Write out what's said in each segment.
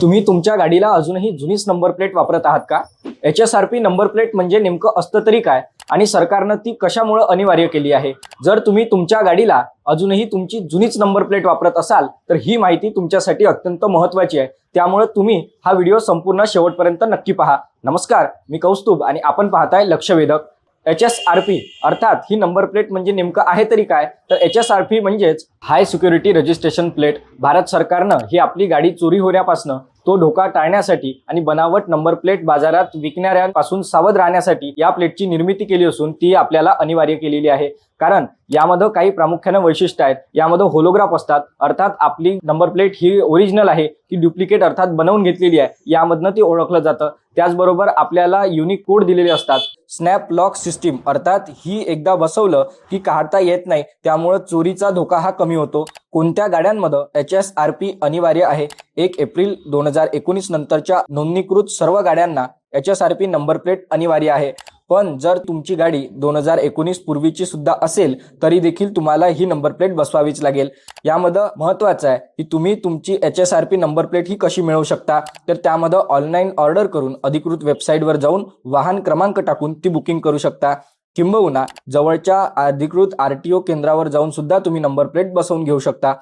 तुम्ही तुमच्या गाडीला अजूनही जुनीच नंबर प्लेट वापरत आहात का? H S R P number plate म्हणजे नेमकं असतं तरी काय? आणि सरकारनं ती कशामुळं अनिवार्य केली आहे? जर तुम्ही तुमच्या गाडीला अजूनही तुमची जुनीच नंबर प्लेट वापरत असाल तर ही माहिती तुमच्यासाठी अत्यंत महत्त्वाची आहे. त्यामुळे तुम्ही हा व्हिडिओ संपूर्ण शेवटपर्यंत नक्की पहा. नमस्कार मी कौस्तुभ आणि आपण पाहताय Lakshvedhak. H S R P अर्थात ही नंबर प्लेट म्हणजे नेमकं आहे तरी काय? तर एच एस आर पी म्हणजेच high security registration plate. Bharat सरकारनं ही आपली गाडी चोरी होण्यापासून तो धोका टाळण्यासाठी आणि बनावट नंबर प्लेट बाजारात विकणाऱ्यांपासून सावध राहण्यासाठी या प्लेटची निर्मिती केली असून ती आपल्याला अनिवार्य केलेली आहे. कारण यामध्ये काही प्रामुख्याने वैशिष्ट्य आहेत. यामध्ये होलोग्राफ असतात. अर्थात आपली नंबर प्लेट ही ओरिजिनल आहे. ती डुप्लिकेट अर्थात बनवून घेतलेली आहे. यामधनं ती ओळखलं जातं. त्याचबरोबर आपल्याला युनिक कोड दिलेले असतात. स्नॅप लॉक सिस्टीम अर्थात ही एकदा बसवलं की काढता येत नाही. त्यामुळं चोरीचा धोका हा कमी होतो. कोणत्या गाड्यांमध्ये एच एस आर पी अनिवार्य आहे? एक एप्रिल दोन हजार एकोणीस नंतरच्या नोंदणीकृत सर्व गाड्यांना H S R P number plate अनिवार्य आहे. पण जर तुमची गाडी दोन हजार एकोणीस पूर्वीची सुद्धा असेल तरी देखील तुम्हाला ही नंबर प्लेट बसवावीच लागेल. यामध्ये महत्त्वाचं आहे की तुम्ही तुमची H S R P number plate ही कशी मिळवू शकता? तर त्यामध्ये ऑनलाईन ऑर्डर करून अधिकृत वेबसाईटवर जाऊन वाहन क्रमांक टाकून ती बुकिंग करू शकता. किंबहुना जवळच्या अधिकृत आर टी ओ केंद्रावर जाऊन सुद्धा तुम्ही नंबर प्लेट बसवून घेऊ शकता.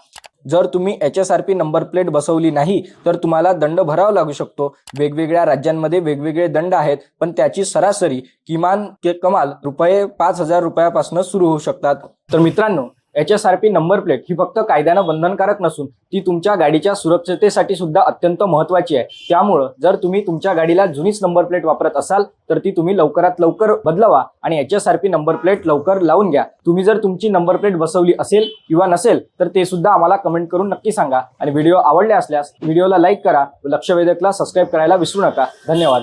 जर तुम्ही H S R P number plate बसवली नाही तर तुम्हाला दंड भरावा लागू शकतो. वेगवेगळ्या राज्यांमध्ये वेगवेगळे दंड आहेत पण त्याची सरासरी किमान के कमाल रुपये पाच हजार रुपयापासून सुरू होऊ शकतात. तर मित्रांनो H S R P number plate ही फक्त कायद्यानं बंधनकारक नसून ती तुमच्या गाडीच्या सुरक्षतेसाठी सुद्धा अत्यंत महत्वाची आहे. त्यामुळं जर तुम्ही तुमच्या गाडीला जुनीच नंबर प्लेट वापरत असाल तर ती तुम्ही लवकरात लवकर बदलवा आणि H S R P number plate लवकर लावून घ्या. तुम्ही जर तुमची नंबर प्लेट बसवली असेल किंवा नसेल तर ते सुद्धा आम्हाला कमेंट करून नक्की सांगा. आणि व्हिडिओ आवडले असल्यास व्हिडिओला लाईक करा व लक्षवेधकला सबस्क्राईब करायला विसरू नका. धन्यवाद.